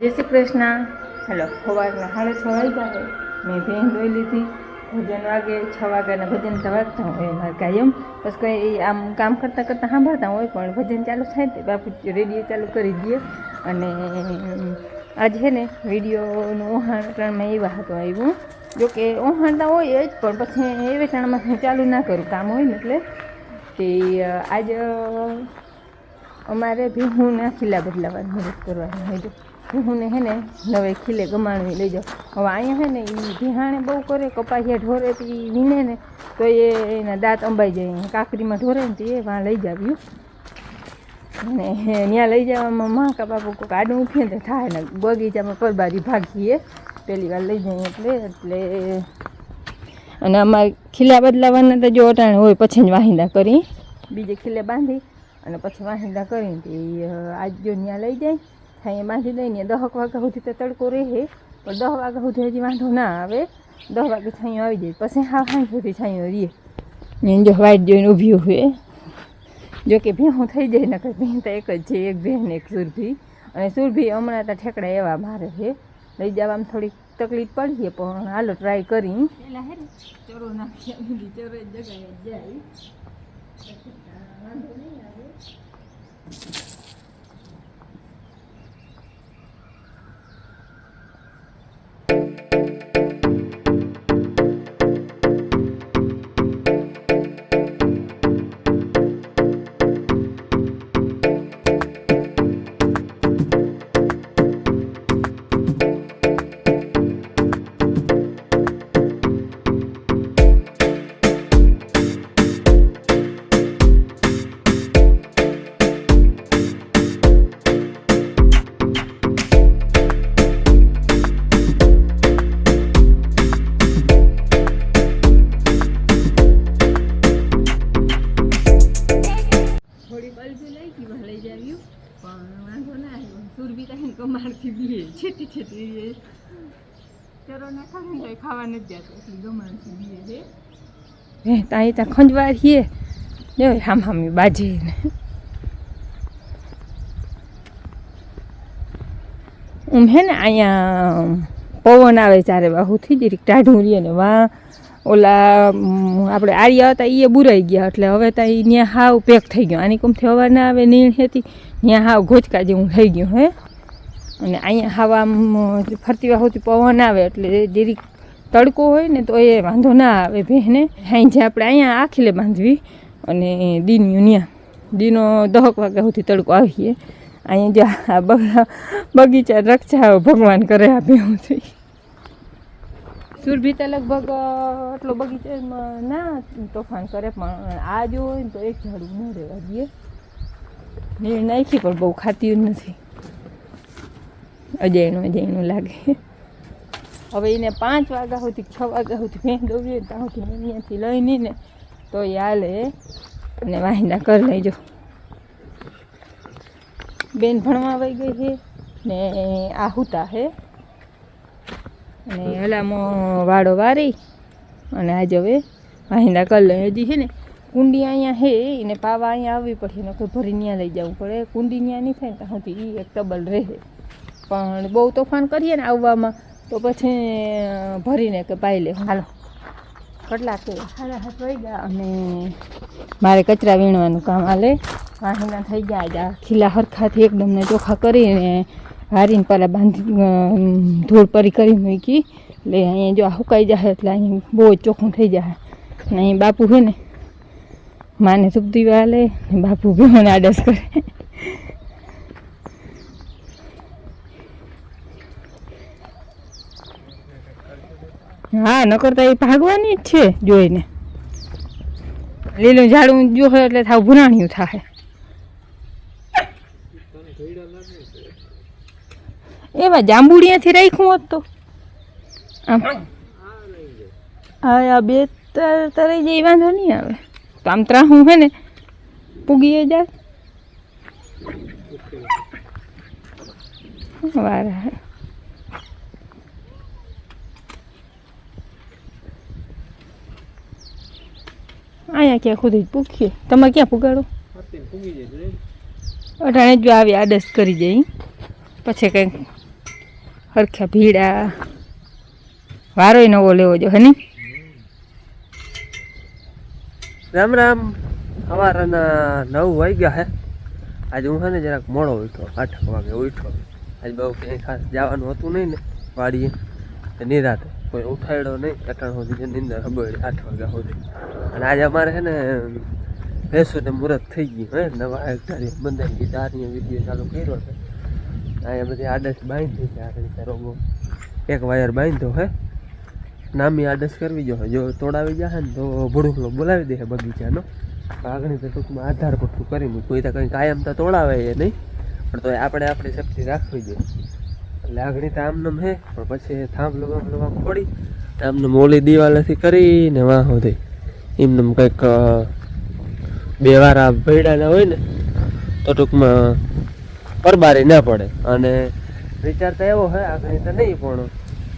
જય શ્રી કૃષ્ણ. હેલો, સવારના સાડા છ વાગ્યા હોય મેં ભેન ધોઈ લીધી. ભજન વાગે છ વાગ્યાના ભજન વાગતા હોય મારે કાયમ બસ કંઈ આમ કામ કરતાં કરતાં સાંભળતા હોય, પણ ભજન ચાલુ થાય તે બાપુ રેડિયો ચાલુ કરી દઈએ અને આજ છે ને વિડીયોનું ઓહાણમાં એવા હતું આવ્યું. જોકે ઓહાણતા હોય જ, પણ પછી એ વેચાણમાં હું ચાલુ ના કરું. કામ હોય ને એટલે કે આજ અમારે ભીહુંના ખીલા બદલાવાનું મદદ કરવાની હોય ભીહુંને હે ને નવે ખીલે ગમાણવી લઈ જાઓ હવે અહીંયા હે ને એ ધીહાણે બહુ કરે કપાસિયા ઢોરે તો એ વીણે ને, તો એ એના દાંત અંબાઈ જાય. કાકરીમાં ઢોરે ને તો એ વાં લઈ જાવ્યું અને ત્યાં લઈ જવામાં મહાકા બાપુ કોઈ આડું ઉઠીએ ને થાય ને બગીચામાં પરબારી ભાગીએ. પહેલી વાર લઈ જઈએ એટલે એટલે અને અમારે ખીલા બદલાવાના તો જો અટાણે હોય, પછી વાહિંદા કરી. બીજે ખીલે બાંધી અને પછી વાહિંદા કરીને તે આજ જો ત્યાં લઈ જાય. ત્યાં બાંધી દઈને દહક વાગ્યા સુધી તો તડકો રહે પણ દસ વાગ્યા સુધી હજી વાંધો ના આવે. દસ વાગે છાંયો આવી જાય, પછી હા સાંજ સુધી છાંયો રહીએ. ને જો વાઈટ જોઈને ઊભી હોય. જો કે ભેહું થઈ જાય ને ભેં તો એક જ છે, એક ભેં ને એક સુરભી. અને સુરભી હમણાં તો ઠેકડા એવા મારે છે. લઈ જવામાં થોડીક તકલીફ પડી છે, પણ હાલો ટ્રાય કરી હે ચરો નાખી ચરો જગાએ જાય. છેટી છેટી રહીએ ચરો ના ખાવે ને ખાવા નથી જતો. એટલે ગમારથી સુધી છે. હે તાઈ ત્યાં ખંજવાર છીએ જો, હામ, હામી બાજીને ઉમ, હે ને, અહીંયા પવન આવે ચારે બાહુથી જરીક ટાઢું રહીએ ને વા ઓલા આપણે આર્યા હતા એ બુરાઈ ગયા. એટલે હવે તો ત્યાં હાવ પેક થઈ ગયો. આની કમથી હવા ના આવે, નીણ હતી ત્યાં હાવ ઘોચકા જેવું થઈ ગયું, હે? અને અહીંયા આમ ફરતી વાહોથી પવન આવે એટલે જરીક તડકો હોય ને તો એ વાંધો ના આવે બેહને અહીં જે આપણે અહીંયા આખીલે બાંધવી અને દિન યુનિયા દીનો દહક વાગ્યા સુધી તડકો આવીએ અહીંયા જે આ બગ- બગીચા રક્ષા ભગવાન કરે આપે હું થઈ. સુરભી તો લગભગ આટલો બગીચામાં ના તોફાન કરે, પણ આ જો હોય ને તો એક ઝાડું ન રહેવા દઈએ નીર નાખી પણ બહુ ખાતી નથી. અજયનું અજયનું લાગે. હવે એને પાંચ વાગ્યા સુધી, છ વાગ્યા સુધી મેં દોડીએ ત્યાં સુધી અહીંયાથી લઈને ને, તો યાલે અને વાહિંદા કરી લેજો. બેન ભણવા વહી ગઈ છે ને આહુતા હુતા છે. અને હલામાં વાળો વારી. અને આજે હવે વાહિંદા કરી લઈ હજી છે ને કુંડી અહીંયા હે એને પાવા અહીંયા આવવી પડશે કોઈ ભરીને ત્યાં લઈ જવું પડે. કુંડી ત્યાં નહીં થાય ત્યાં સુધી એ એક ટબલ રહે. પણ બહુ તોફાન કરીએ ને આવવામાં, તો પછી ભરીને કે પાઈ લે. હાલો. કેટલા કે સાડા સાત ગયા અને મારે કચરા વીણવાનું કામ હાલે. વાહીના થઈ ગયા આજે. ખીલા હરખાથી એકદમ ને ચોખ્ખા કરીને હારીને પહેલાં બાંધી ધૂળ પરી કરી મૂકી. એટલે અહીંયા જો હુકાઈ જાય એટલે અહીં બહુ જ ચોખ્ખું થઈ જાય અને અહીં બાપુ છે ને, માને સુખ દીવા લે ને બાપુ ભેહોને આડસ કરે. હા નકરતા એ ભાગવાની જ છે જોઈને. લીલું ઝાડું હોય એટલે થાવ ભૂરાણિયું થાય એવા જાંબુડિયાથી રાખ્યું હોત તો. આમ. હા બે તર તરાઈ જાય, વાંધો નહીં આવે. તો આમ ત્રાહું હે ને, પૂગી જાય. વારા અહીંયા ક્યાં ખુદ જ પૂખીએ? તમે ક્યાં પુગાડો? અટાણે જ આવી આડસ કરી જઈ પછી કંઈક હરખ્યા ભીડા. વારોય નવો લેવો જો હની રામ રામ. સવારના નવ વાગ્યા હે. આજે હું છે ને જરાક મોડો ઉઠ્યો, આઠ વાગે ઉઠો આજે બહુ કંઈ ખાસ જવાનું હતું નહીં ને વાડીએ. નિરાતે. કોઈ ઉઠાડ્યો નહીં. અટાણ સુધી નિંદર હબળી આઠ વાગ્યા સુધી. અને આજે અમારે છે ને ભેંસું ને મુહૂર્ત થઈ ગયું હે? નવા હેક્ટરી બંધાઈ ગઈ તારીએ વીડિયો ચાલુ કર્યો છે. અહીંયા બધી આડસ બાંધી છે, આ રોગો. એક વાયર બાંધ્યો હે? નામી આડસ કરવી જો જો તોડાવી જશે ને, તો ભૂડુકલો બોલાવી દે બગીચાનો. આગળ તો ટૂંકમાં આધાર પડતું કરી મૂકું કોઈ તો કંઈ કાયમ તો તોડાવે નહીં. પણ તો આપણે આપણી શક્તિ રાખવી જોઈએ. આગળ તો આમનામ હે, પણ પછી થાંભલો બાંભલો આમ ખોડી આમને મોલી દિવાલેથી કરીને વાહ સુધી. એમને કંઈક બે વાર આ ભેડાના હોય ને, તો ટૂંકમાં પરબારી ના પડે. અને વિચાર તો એવો હોય આગળ તો નહીં પણ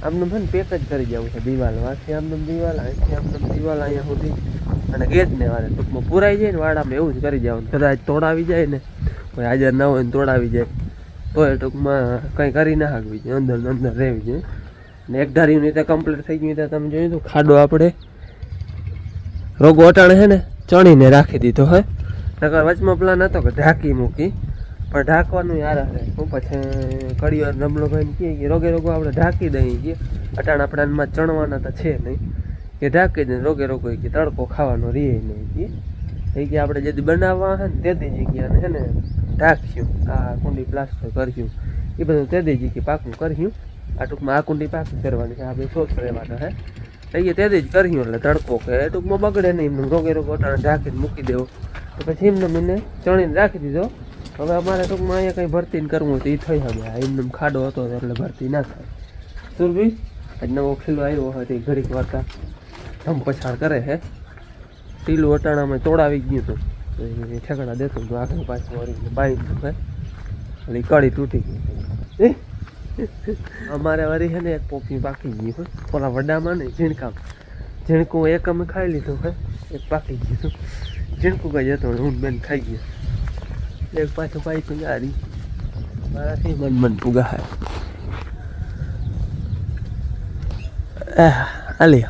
આમનું છે ને પેક જ કરી જવું છે દિવાલ. વાંચી આમને દિવાલ અહીંથી આમને દિવાલ અહીંયા સુધી. અને ગેટને વાળે ટૂંકમાં પુરાઈ જાય ને વાડામાં એવું જ કરી જવાનું કદાચ તોડાવી જાય ને, કોઈ હાજર ના હોય ને તોડાવી જાય. તો એ ટૂંકમાં કંઈ કરી ના હાકવી જોઈએ અંદર અંદર રહેવી જોઈએ ને એક ધારીની રીતે કમ્પ્લીટ થઈ ગયું ત્યાં તમે જોયું તો ખાડો આપણે રોગો અટાણે છે ને, ચણીને રાખી દીધો, હે. નકર વચમાં પ્લાન હતો કે ઢાંકી મૂકી, પણ ઢાંકવાનું યાર હશે હું પછી કડિયો રમલો ભાઈને કહે કે રોગે રોગો આપણે ઢાંકી દઈએ કે અટાણ આપણે આનમાં ચણવાના તો છે નહીં. કે ઢાંકી દઈએ રોગે રોગો કે તડકો ખાવાનો રહે નહીં કે એ કે આપણે જેથી બનાવવા હે ને, તે જગ્યાને હે ને ઢાંક્યું આ કુંડી પ્લાસ્ટર કર્યું. એ બધું તે દેજી કે પાકું કર્યું. આ ટૂંકમાં આ કુંડી પાકું કરવાની છે આપણે સોસ રહેવાના હે એ તે જ કર્યું, એટલે તડકો કે ટૂંકમાં બગડે નહીં, એમને રોગે રોગ અટાણે ઢાંકીને મૂકી દેવો. તો પછી એમને મને ચણીને રાખી દીધો. હવે અમારે ટૂંકમાં અહીંયા કંઈ ભરતી ને કરવું તો એ થઈ હવે આ એમને ખાડો હતો એટલે ભરતી ના થાય. સુરભી, આજ નવો ખીલો આવ્યો હોય તો ઘડીક વાર્તા ધમ પછાડ કરે હે. ટીલું અટાણામાં તોડાવી ગયું હતું તો એ ઠેકડા દેતો તો આગળ પાછું વળી બાઈ હે એટલે ઈ કડી તૂટી ગઈ. અમારે વળી છે ને એક પોપી પાકી ગઈ હોય ઓલા વડામાં ને ઝીણકા ઝીણકું એક અમે ખાઈ લીધું હે, એક પાકી ગયું ઝીણકું કઈ જતો હું બેન ખાઈ ગયો. એક પાછું પાઈ તું યારી મારાથી મન મન પુગાહાય આલી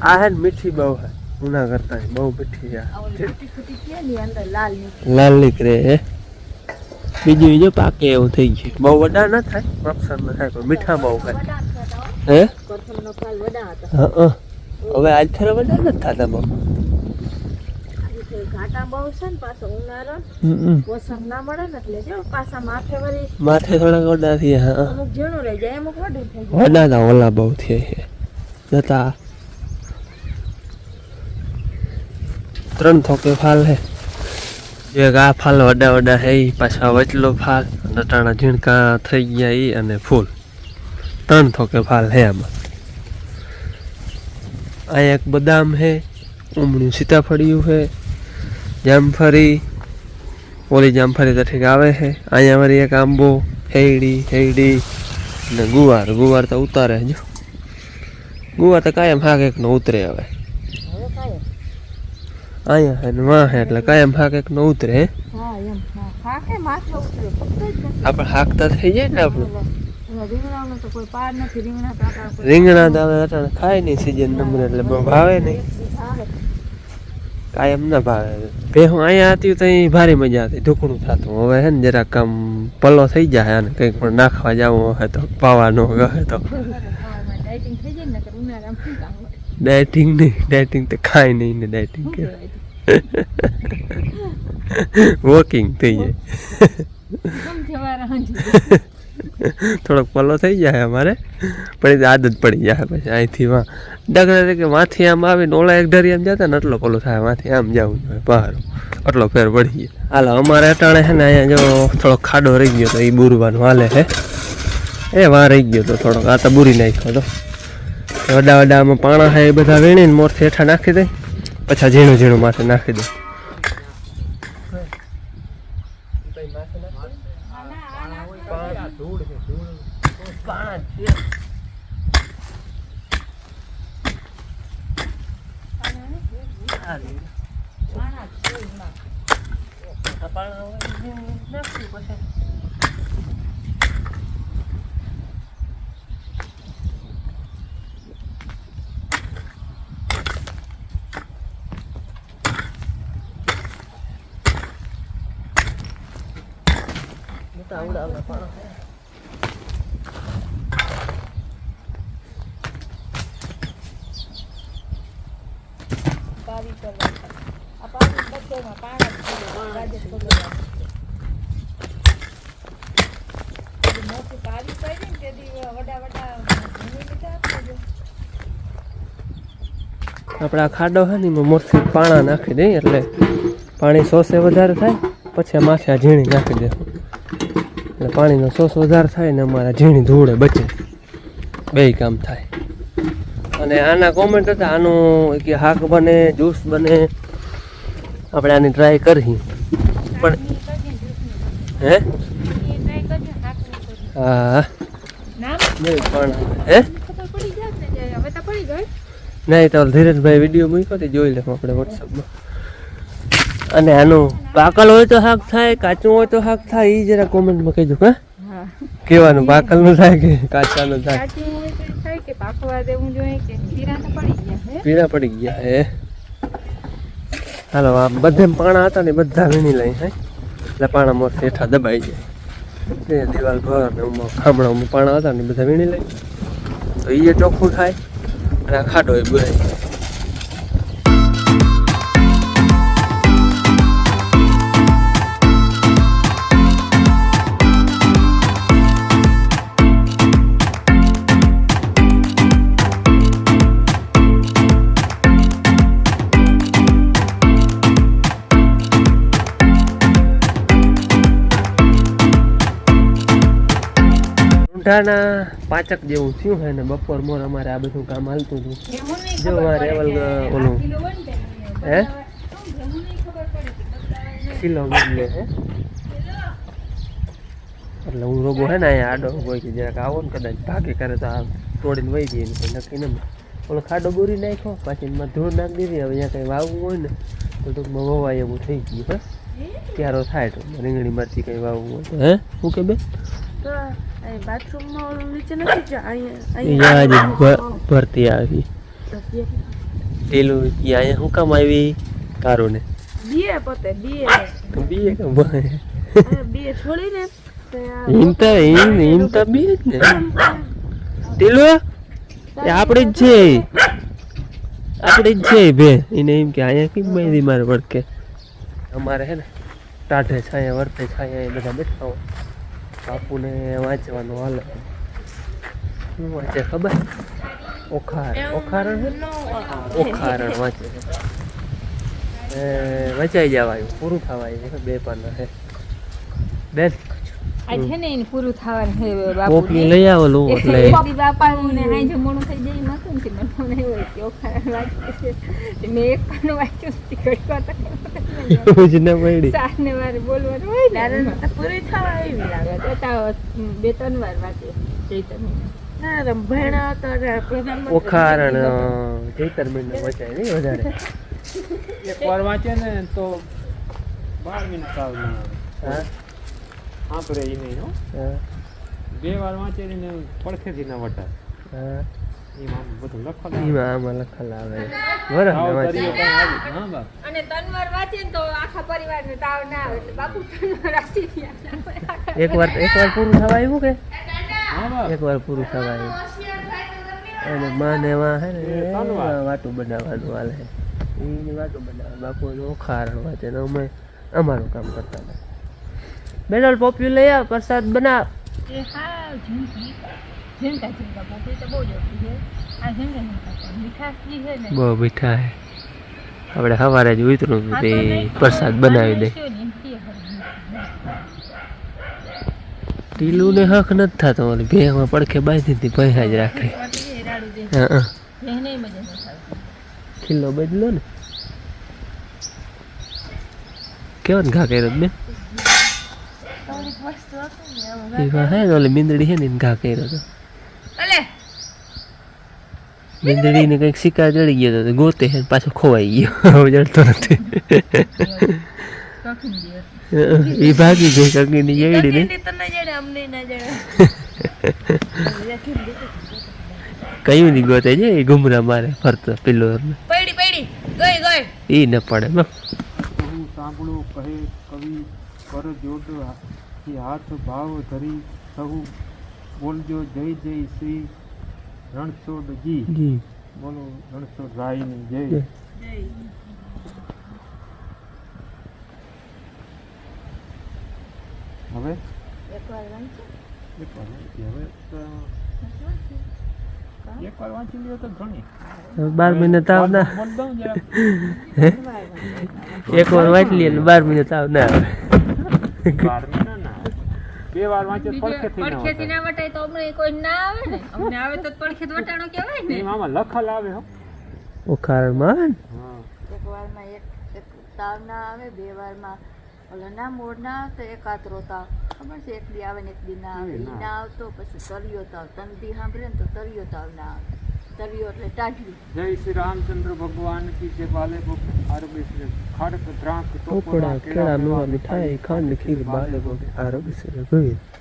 આ હે મીઠી બહુ હે. ઉના કરતા બહુ મીઠી છે લાલ નીકળે હે. બીજું બીજું પાકે એવું થઈ ગયું. બહુ વડા ના થાય માપસરમાં થાય પણ મીઠા બહુ ખાય હે. હવે આજ થરા વડા નથી થતા બહુ. માથે થોડા છે ને પાછો ઉનાળો. હમ પોષણ ના મળે ને એટલે જો પાછા માથે વળી માથે થોડાક વડા થયા હા અમુક ઝીણું રહી જાય અમુક વડું થઈ જાય વડા ના ઓલા બહુ થયા છે જતા ત્રણ થોકે ફાલ હે. એક આ ફાલ વડા વડા હે પાછા વચલો ફાલ, નટાણા ઝીણકા થઈ ગયા એ અને ફૂલ. ત્રણ થોકે ફાલ હે આમાં. આ એક બદામ હે, ઉમણું સીતાફળિયું હે, જામફળી, ઓલી જામફળી તો ઠીક આવે છે અહીંયા મારી એક આંબો હેડી હેડી ને ગુવાર. ગુવાર તો ઉતારે જો. ગુવાર તો કાયમ હાક એકનો ઉતરે હવે. અહીંયા હે ને વાં હે એટલે કાયમ હાક એકનો ઉતરે હા? એમ. હા ખાકે માથે ઉતરે આપણે હાકતા થઈ જાય ને આપણું. રીંગણા તો હવે અટાણે ખાય નહીં સિઝન નંબર એટલે ભાવે નહીં. એક. કાયમ ના ભાવે. ભેહું અહીંયા હતી તો ભારી મજા હતી ઢુકણું થતું. હવે હે ને જરાક આમ પલ્લો થઈ જાય અને કંઈક પણ નાખવા જવું હોય તો પાવાનો ગહે તો. ડાયટિંગ ને નહીં ડાયટિંગ તો ખાય નહીં ને ડાયટિંગ કે? વોકિંગ થઈ જાય? થોડોક પલ્લો થઈ જાય અમારે. પણ આદત પડી જાય પછી અહીંથી વાં. દાખલા તરીકે માથી આમ આવીને ઓલા એક ઢરી આમ જતા ને એટલો પલ્લો થાય માથી આમ જવું જોઈએ બહાર. આટલો ફેર પડી ગયો. હાલો અમારે અટાણે છે ને અહીંયા જો થોડોક ખાડો રહી ગયો તો એ બુરવાનું હાલે છે. એ વાં રહી ગયો તો થોડોક, આ તો બુરી નાખ્યો તો. વડા વડા આમાં પાણા છે એ બધા વીણીને મોરથી હેઠા નાખી દે. પછી ઝીણું ઝીણું માથે નાખી દે. તાવડાવના પાણા પાવી કરવા આ પાવી બધામાં પાણા જ છે. રાજેશ ભગવાન મોટી પાવી પડી ને તેથી વડા વડા ભૂમિ લીધા આપણે ખાડો છે ને એમાં મોરથી પાણા નાખી દઈએ એટલે પાણી સોસે વધારે થાય પછી આ માથે આ ઝીણી નાખી દે. એટલે પાણીનો સોસ વધારે થાય ને અમારા ઝીણી ધૂળે બચે. બે કામ થાય. અને આના કોમેન્ટ હતા આનું કે હાક બને જ્યુસ બને. આપણે આની ટ્રાય કરી. પણ. હે. હા. નહીં પણ હે? નહીં તો ધીરજભાઈ વીડિયો મૂક્યો તે જોઈ લેવું આપણે વોટ્સઅપમાં અને આનું પાકલ હોય તો શાક થાય કાચું હોય તો શાક થાય એ જરા કોમેન્ટમાં કહેજો હા હા. કેવાનું પાકલનું થાય કે કાચાનું થાય? કાચી ઈ થાય કે કે પીરા પડી ગયા હે? પીળા પડી ગયા હે. હાલો આ બધે પાણા હતા ને બધા વીણી લઈ હે? એટલે પાણા મોર હેઠા દબાઈ જાય. તે દિવાલ ભર ને ખામણામાં પાણા હતા ને બધા વીણી લઈ. તો એ ચોખ્ખું થાય અને આ ખાડો એ બુરાઈ જાય. ઊંઢાના પાચક જેવું થયું છે ને બપોર મોર અમારે આ બધું કામ હાલતું હતું. જો પડે રેવલ ઓલું. ને હે? કિલો બદલે હે? એટલે હું રોગો હે ને અહીંયા આડો હોય કે જરાક આવો ને કદાચ ભાગે કરે તો આ તોડીને વહી જઈએ ને કંઈ નક્કી નહીં ઓલો ખાડો બોરી નાખ્યો પાછી એમાં ધૂળ નાખી દીધી હવે અહીંયા કંઈ વાવવું હોય ને તો ટૂંકમાં વવાય એવું થઈ ગયું હે? ત્યારો થાય તો રીંગણી મરચી કંઈ વાવવું હોય તો. હે? શું કે બે બાથરૂમમાં નીચે નથી ભરતી આવી. પેલું અહીંયા શું કામ આવી? કારો ને બીએ પોતે બીએ. બીએ કામ બીએ છોડીને તો આ એમ તો એમ એમ તો બીએ જ ને. ટીલો એ આપણી જ છે. આપણે જ છે બે એને એમ કે અહીંયા કેમ બાંધી મારે વળકે અમારે હે ને ટાઢે છાયા વર્તે છાયા એ બધા બેઠા હોય. બાપુને વાંચવાનું હાલે. શું વાંચે ખબર? ઓખાર. ઓખારણ ઓખારણ વાંચે. વચાઈ જવાયું. પૂરું થવાયું. બે પાના હે બેન આજ છે ને એને પૂરું થવાનું છે બાપુ કોકની લઈ આવેલું એટલે બાપા ને હાઈ થઈ શું મને હોય કે છે. મેં એક પાનું વાંચ્યું છે ઘડીવાર તો એવું જ ન પડી. સાત વાર બોલવાનું હોય ને. એમાં. પૂરી થવા આવી લાગે. તો બે ત્રણ વાર વાંચે ચૈતર ઓખારણ ચૈતર મહિનો વચાય નહીં વધારે. એક વાર વાંચે ને તો બાર મિનિટ આવે હા આપણે એ નહીં હો. બે વાર વાંચે ને પડખેથી ના વટા એમાં બધું એમાં લખેલ આવે. બરાબર સાવ વાંચે. દરિયો કઈ આવી હા બાપ અને ત્રણ વાંચે તો આખા પરિવારને તાવ ના આવે. એટલે બાપુ ત્રણ વાર ગયા. એક વાર એક વાર પૂરું થવા આવ્યું કે? એક વાર પૂરું થવા આવ્યું. અને માને માં હે ને એ. વાટું બનાવવાનું હાલે. એની વાટું બનાવવા બાપુ ઓખારણ વાંચે ને અમે અમારું કામ કરતા હતા. બેડલ પોપ્યુ લઈ આવ પ્રસાદ બનાવ. એ હા ઝીંકા. ઝીંકા ઝીંકા તો બહુ જ છે. આ ઝીંકા ઝીંકા મીઠાશ જે છે ને. બહુ મીઠા હે આપણે સવારે જ ઉતરું તે પ્રસાદ બનાવી દે. ટીલું ને હક નથી થતો. ઓલી ભેમાં પડખે બાંધી હતી પૈસા જ રાખે. હા હા કિલ્લો બદલો ને. કેવો ને ઘા કર્યો બેન? એમાં હે ને ઓલી મીંદડી હે ને ઘા કર્યો હતો મીંદડી ને કંઈક શિકાર ચડી ગયો હતો ગોતે હે પાછો ખોવાઈ ગયો. જડતો નથી. એ ભાગી ગઈ કગીની જેડી ને કયું નહીં ગોતે છે એ ગુમરા મારે ફરતો પેલો પડી પડી. ગઈ ગઈ એ ન પડે સાંભળું કહે કવિ કર જોડ કે હાથ ભાવ ધરી સહુ બોલજો જય જય શ્રી રણછોડજી જી બોલો રણછોડ રાયની જય જય. હવે એકવાર વાંચો એકવાર વાંચી હવે તો એકવાર વાંચી લ્યો તો ઘણી હવે બાર મહિને તાવ ના બોલ દઉં જરાક એક વાર વાંચી લઈએ એટલે બાર મહિને તાવ ના આવે બાર મહિના ના આવે. બે વાર વાંચ્યો પડખેથી ના વટાય. તો અમને કોઈ ના આવે ને. અમને આવે તો પડખેત વટાણો કહેવાય ને. મામા લખલ આવે હો. ઓખારમાં? હા. એક વારમાં એક એક તાવ ના આવે બે વારમાં ઓલા ના મોડ ના આવતો એકાતરો તાવ. ખબર છે? એક દી આવે ને એક દી ના આવે. ના ના આવતો પછી તરિયો તાવ. તન દી સાંભળે ને તો તરિયો તાવ ના આવે. તરિયો એટલે ટાઢી જય શ્રી રામચંદ્ર ભગવાન કી જે બાલે આરોગ્ય શ્રી ખડક દ્રાંક ટોપડા કેળા લોહા મીઠાઈ ખાંડ ખીર બાલે ભોગ આરોગ્ય શ્રી રઘુવીર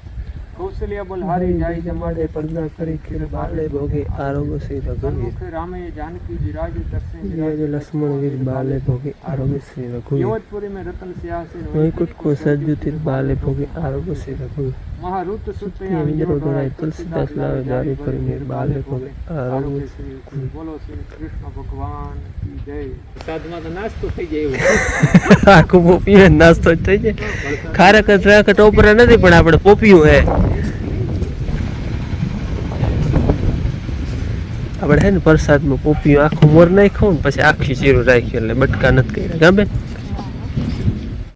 કૌશલ્ય બલહારી જાય જમાડે પડદા કરી ખીર બાળે ભોગે આરોગ્ય શ્રી રઘુવીર. રામે જાનકી જી રાજ દર્શન રાજ લક્ષ્મણ વીર બાલે ભોગે આરોગ્ય શ્રી રઘુવીર. યોધપુરી મે રતન સ્યા સે વૈકુટ કો સજ્જુ તીર બાલે ભોગે આરોગ્ય શ્રી રઘુવીર. મહારૂત સુતયા વિજરો દોરાય તુલસીદાસ લાવે જારી કરી નિર બાલે ભોગે આરોગ્ય શ્રી રઘુવીર. બોલો શ્રી કૃષ્ણ ભગવાન કી જય. સાધમાં તો નાસ્તો થઈ જાય એવું. આખું પોપીએ નાસ્તો થઈ જાય ખારા કચરા કટોપરા નથી પણ આપણે પોપીયું હે. આપણે હે ને પ્રસાદમાં પોપીઓ આખું મોર નાખ્યું ને પછી આખી ચીરું રાખ્યું એટલે બટકા નથી કર્યા. ગામે